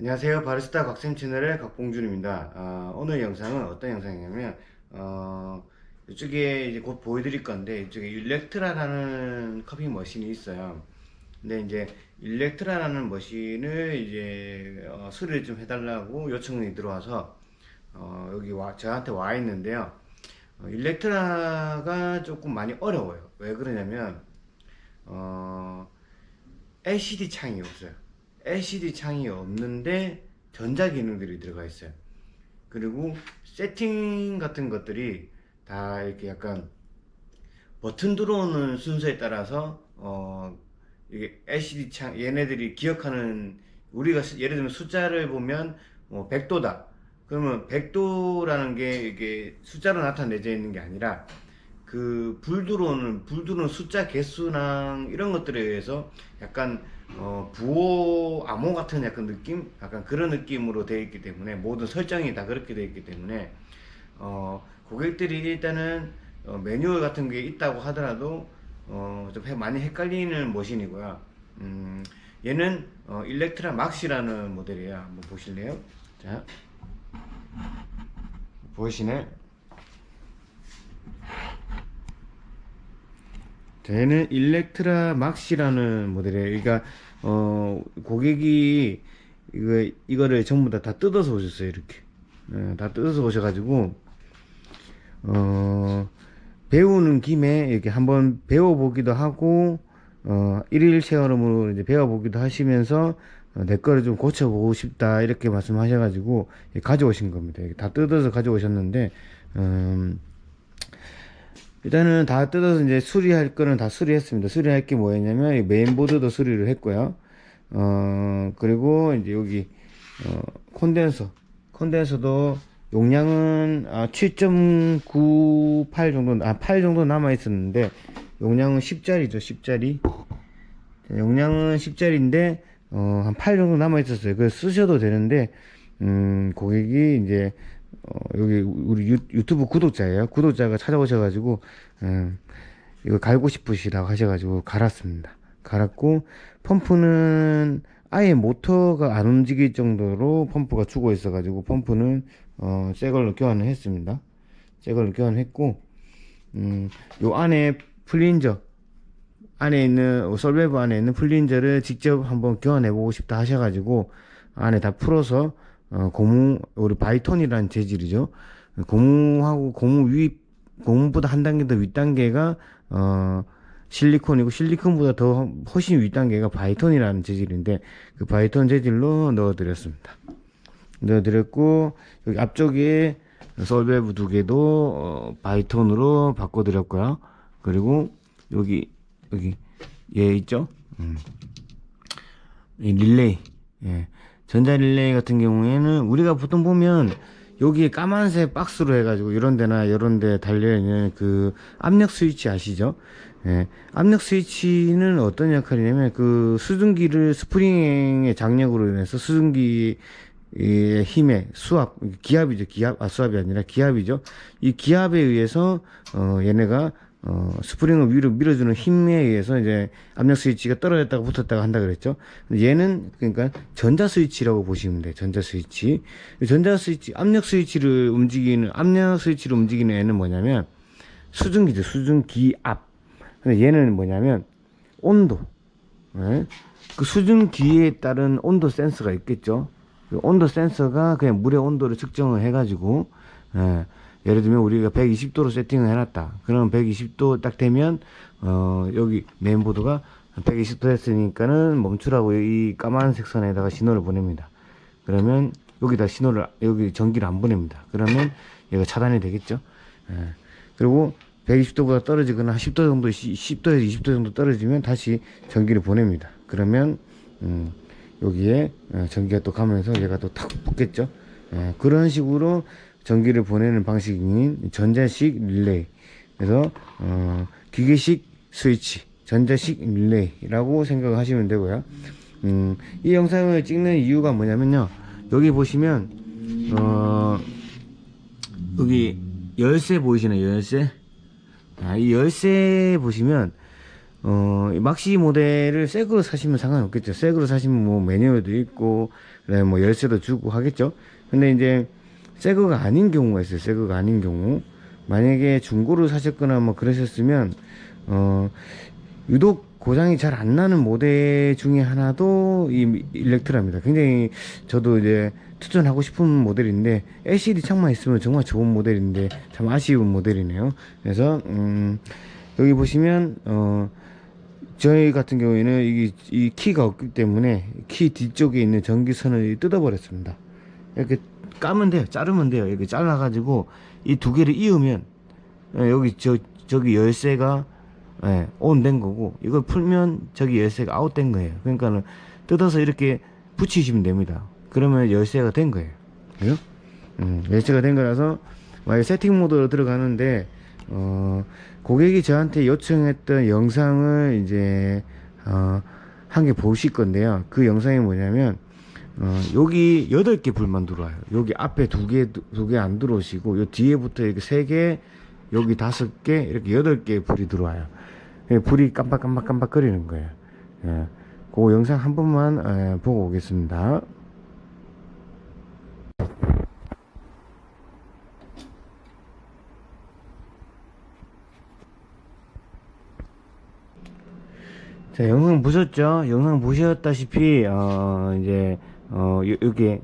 안녕하세요. 바리스타 곽쌤 채널의 곽봉준입니다. 아, 오늘 영상은 어떤 영상이냐면, 어, 이쪽에 이제 곧 보여드릴 건데, 이쪽에 일렉트라라는 커피 머신이 있어요. 근데 이제 일렉트라라는 머신을 이제 어, 수리를 좀 해달라고 요청이 들어와서 어, 여기 와, 저한테 와 있는데요. 어, 일렉트라가 조금 많이 어려워요. 왜 그러냐면, 어, LCD 창이 없어요. LCD 창이 없는데 전자 기능들이 들어가 있어요. 그리고 세팅 같은 것들이 다 이렇게 약간 버튼 들어오는 순서에 따라서 어 이게 LCD 창 얘네들이 기억하는 우리가 수- 예를 들면 숫자를 보면 뭐 100도다. 그러면 100도라는 게 이게 숫자로 나타내져 있는 게 아니라 그 불 들어오는 불 들어오는 숫자 개수랑 이런 것들에 의해서 약간 어 부호 암호 같은 약간 느낌? 약간 그런 느낌으로 되어 있기 때문에 모든 설정이 다 그렇게 되어 있기 때문에 어 고객들이 일단은 어, 매뉴얼 같은 게 있다고 하더라도 어 좀 많이 헷갈리는 머신이고요. 음 얘는 어 일렉트라 막시라는 모델이에요. 한번 보실래요? 자. 보이시네 얘는 일렉트라 막시라는 모델이에요. 그러니까 어 고객이 이거 이거를 전부 다 다 뜯어서 오셨어요. 이렇게 예, 다 뜯어서 오셔가지고 어 배우는 김에 이렇게 한번 배워보기도 하고 어 일일 체험으로 이제 배워보기도 하시면서 어, 내 거를 좀 고쳐보고 싶다 이렇게 말씀하셔가지고 가져오신 겁니다. 다 뜯어서 가져오셨는데 음. 일단은 다 뜯어서 이제 수리할 거는 다 수리했습니다. 수리할 게 뭐였냐면 이 메인보드도 수리를 했고요. 어 그리고 이제 여기 어 콘덴서 콘덴서도 용량은 아, 7.98 정도 아8 정도 남아 있었는데 용량은 10짜리죠 10짜리 용량은 10짜리인데 어, 한 8 정도 남아 있었어요. 그래서 쓰셔도 되는데 음 고객이 이제 어, 여기 우리 유, 유튜브 구독자예요. 구독자가 찾아오셔가지고 음, 이거 갈고 싶으시다고 하셔가지고 갈았습니다. 갈았고 펌프는 아예 모터가 안 움직일 정도로 펌프가 죽어 있어가지고 펌프는 어, 새 걸로 교환을 했습니다. 새 걸로 교환했고 음, 요 안에 플린저 안에 있는 솔베브 안에 있는 플린저를 직접 한번 교환해 보고 싶다 하셔가지고 안에 다 풀어서 어, 고무 우리 바이톤이라는 재질이죠. 고무하고 고무 위 고무보다 한 단계 더 윗 단계가 어 실리콘이고 실리콘보다 더 훨씬 윗 단계가 바이톤이라는 재질인데 그 바이톤 재질로 넣어드렸습니다. 넣어드렸고 여기 앞쪽에 솔베브 두 개도 어, 바이톤으로 바꿔드렸고요. 그리고 여기 여기 얘 있죠? 음. 이 릴레이 예. 전자 릴레이 같은 경우에는 우리가 보통 보면 여기에 까만색 박스로 해가지고 이런 데나 이런 데 달려있는 그 압력 스위치 아시죠? 예. 압력 스위치는 어떤 역할이냐면 그 수증기를 스프링의 장력으로 인해서 수증기의 힘에 수압, 기압이죠. 기압, 아, 수압이 아니라 기압이죠. 이 기압에 의해서, 어, 얘네가 어, 스프링을 위로 밀어주는 힘에 의해서 이제 압력 스위치가 떨어졌다가 붙었다가 한다 그랬죠. 얘는 그러니까 전자 스위치라고 보시면 돼요. 전자 스위치. 이 전자 스위치, 압력 스위치를 움직이는 압력 스위치를 움직이는 애는 뭐냐면 수증기죠. 수증기 압. 근데 얘는 뭐냐면 온도. 예? 그 수증기에 따른 온도 센서가 있겠죠. 그 온도 센서가 그냥 물의 온도를 측정을 해가지고 예. 예를 들면 우리가 120도로 세팅을 해놨다. 그러면 120도 딱 되면 어 여기 메인보드가 120도 됐으니까는 멈추라고 이 까만색 선에다가 신호를 보냅니다. 그러면 여기다 신호를 여기 전기를 안 보냅니다. 그러면 얘가 차단이 되겠죠. 예. 그리고 120도보다 떨어지거나 10도 정도 10도에서 20도 정도 떨어지면 다시 전기를 보냅니다. 그러면 음, 여기에 어, 전기가 또 가면서 얘가 또 탁 붙겠죠. 예, 그런 식으로 전기를 보내는 방식인 전자식 릴레이. 그래서 어, 기계식 스위치, 전자식 릴레이라고 생각하시면 되고요. 음, 이 영상을 찍는 이유가 뭐냐면요. 여기 보시면 어, 여기 열쇠 보이시나요? 열쇠? 아, 이 열쇠 보시면 어, 이 막시 모델을 새 거로 사시면 상관없겠죠. 새 거로 사시면 뭐 매뉴얼도 있고, 그다음에 뭐 열쇠도 주고 하겠죠. 근데 이제 새 거가 아닌 경우가 있어요. 새 거가 아닌 경우. 만약에 중고로 사셨거나 뭐 그러셨으면, 어, 유독 고장이 잘 안 나는 모델 중에 하나도 이 일렉트라입니다. 굉장히 저도 이제 추천하고 싶은 모델인데 LCD 창만 있으면 정말 좋은 모델인데 참 아쉬운 모델이네요. 그래서 음, 여기 보시면 어 저희 같은 경우에는 이, 이 키가 없기 때문에 키 뒤쪽에 있는 전기선을 뜯어버렸습니다. 이렇게 까면 돼요. 자르면 돼요. 이렇게 잘라가지고 이 두 개를 이으면 예, 여기 저 저기 열쇠가 예, 온된 거고 이걸 풀면 저기 열쇠가 아웃 된 거예요. 그러니까는 뜯어서 이렇게 붙이시면 됩니다. 그러면 열쇠가 된 거예요. 그죠? 음, 열쇠가 된 거라서 만약 세팅 모드로 들어가는데 어, 고객이 저한테 요청했던 영상을 이제 어, 한 개 보실 건데요. 그 영상이 뭐냐면 어, 여기 여덟 개 불만 들어와요. 여기 앞에 두 개, 두 개 안 들어오시고, 요 뒤에부터 이렇게 세 개, 여기 다섯 개, 이렇게 여덟 개 불이 들어와요. 예, 불이 깜빡깜빡깜빡 거리는 거예요. 예. 그 영상 한 번만 예, 보고 오겠습니다. 자, 영상 보셨죠? 영상 보셨다시피, 어, 이제, 어, 요- 여기,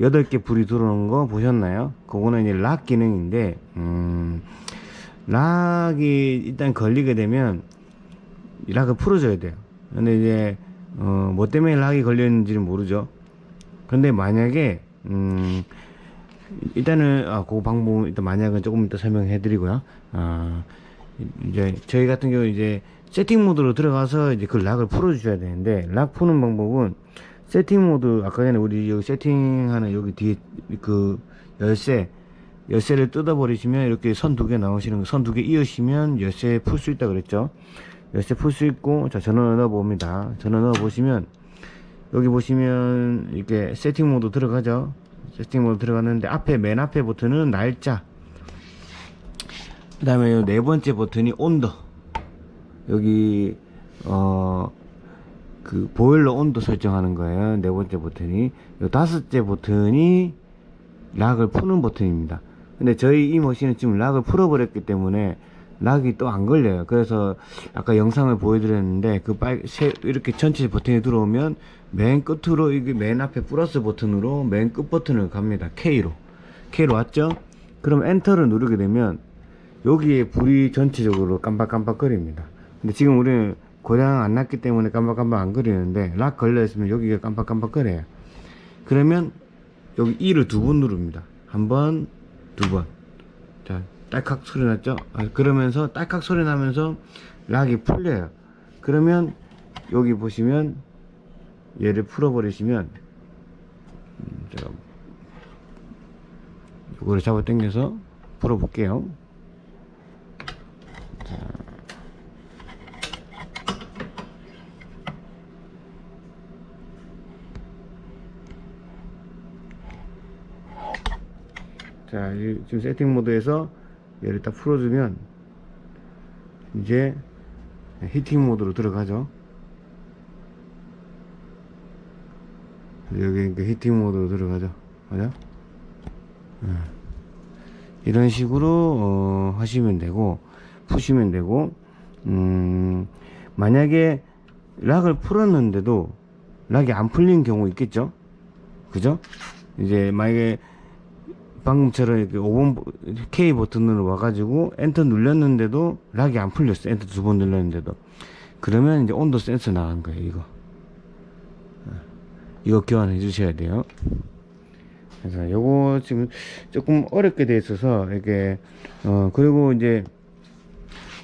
여덟 개 불이 들어오는 거 보셨나요? 그거는 이제 락 기능인데, 음, 락이 일단 걸리게 되면, 이 락을 풀어줘야 돼요. 근데 이제, 어, 뭐 때문에 락이 걸렸는지는 모르죠. 근데 만약에, 음, 일단은, 아, 그 방법, 일단 만약은 조금 이따 설명해 드리고요. 아, 이제 저희 같은 경우 이제 세팅 모드로 들어가서 이제 그 락을 풀어주셔야 되는데 락 푸는 방법은 세팅 모드 아까 전에 우리 여기 세팅하는 여기 뒤에 그 열쇠 열쇠를 뜯어버리시면 이렇게 선 두 개 나오시는 거선두 개 이으시면 열쇠 풀 수 있다 그랬죠? 열쇠 풀 수 있고 자 전원 넣어 봅니다. 전원 넣어 보시면 여기 보시면 이렇게 세팅 모드 들어가죠? 세팅 모드 들어갔는데 앞에 맨 앞에 버튼은 날짜 그 다음에 네 번째 버튼이 온도 여기 어 그 보일러 온도 설정하는 거예요. 네 번째 버튼이. 요 다섯째 버튼이 락을 푸는 버튼입니다. 근데 저희 이 머신은 지금 락을 풀어버렸기 때문에 락이 또 안 걸려요. 그래서 아까 영상을 보여드렸는데 그 빨, 세, 이렇게 전체 버튼이 들어오면 맨 끝으로 이게 맨 앞에 플러스 버튼으로 맨 끝 버튼을 갑니다. K로. K로 왔죠? 그럼 엔터를 누르게 되면 여기에 불이 전체적으로 깜빡깜빡거립니다. 근데 지금 우리는 고장 안 났기 때문에 깜빡깜빡 안 거리는데 락 걸려 있으면 여기가 깜빡깜빡거려요. 그러면 여기 2를 두 번 누릅니다. 한 번, 두 번. 자, 딸칵 소리 났죠? 아, 그러면서 딸칵 소리 나면서 락이 풀려요. 그러면 여기 보시면 얘를 풀어버리시면 음, 제가 이거를 잡아 당겨서 풀어볼게요. 자, 이- 지금 세팅 모드에서 얘를 딱 풀어주면 이제 히팅 모드로 들어가죠. 여기 히팅 모드로 들어가죠. 맞아? 예. 이런 식으로 어, 하시면 되고 푸시면 되고 음, 만약에 락을 풀었는데도 락이 안 풀린 경우 있겠죠? 그죠? 이제 만약에 방금처럼 이렇게 5번 버- K 버튼으로 와가지고 엔터 눌렸는데도 락이 안 풀렸어. 엔터 두 번 눌렀는데도. 그러면 이제 온도 센서 나간 거예요, 이거. 어, 이거 교환해 주셔야 돼요. 그래서 요거 지금 조금 어렵게 돼 있어서 이렇게, 어, 그리고 이제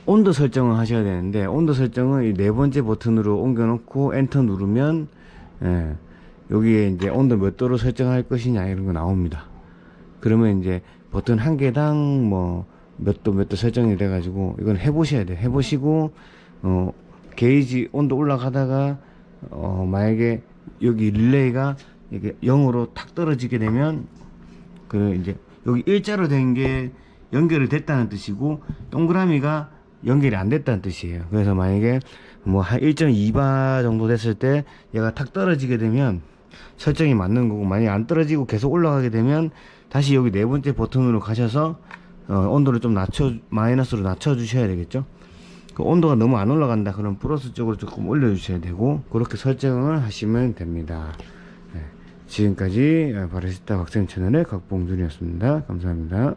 온도 설정을 하셔야 되는데, 온도 설정은 이네 번째 버튼으로 옮겨 놓고 엔터 누르면, 예, 여기에 이제 온도 몇 도로 설정할 것이냐 이런 거 나옵니다. 그러면 이제 버튼 한 개당 뭐 몇 도 몇 도 설정이 돼 가지고 이건 해 보셔야 돼요. 해 보시고 어 게이지 온도 올라가다가 어 만약에 여기 릴레이가 이게 0으로 탁 떨어지게 되면 그 이제 여기 일자로 된 게 연결이 됐다는 뜻이고 동그라미가 연결이 안 됐다는 뜻이에요. 그래서 만약에 뭐 한 1.2바 정도 됐을 때 얘가 탁 떨어지게 되면 설정이 맞는 거고 만약에 안 떨어지고 계속 올라가게 되면 다시 여기 네 번째 버튼으로 가셔서 어, 온도를 좀 낮춰 마이너스로 낮춰 주셔야 되겠죠. 그 온도가 너무 안 올라간다 그럼 플러스 쪽으로 조금 올려 주셔야 되고 그렇게 설정을 하시면 됩니다. 네, 지금까지 바리스타 박쌤 채널의 각봉준이었습니다. 감사합니다.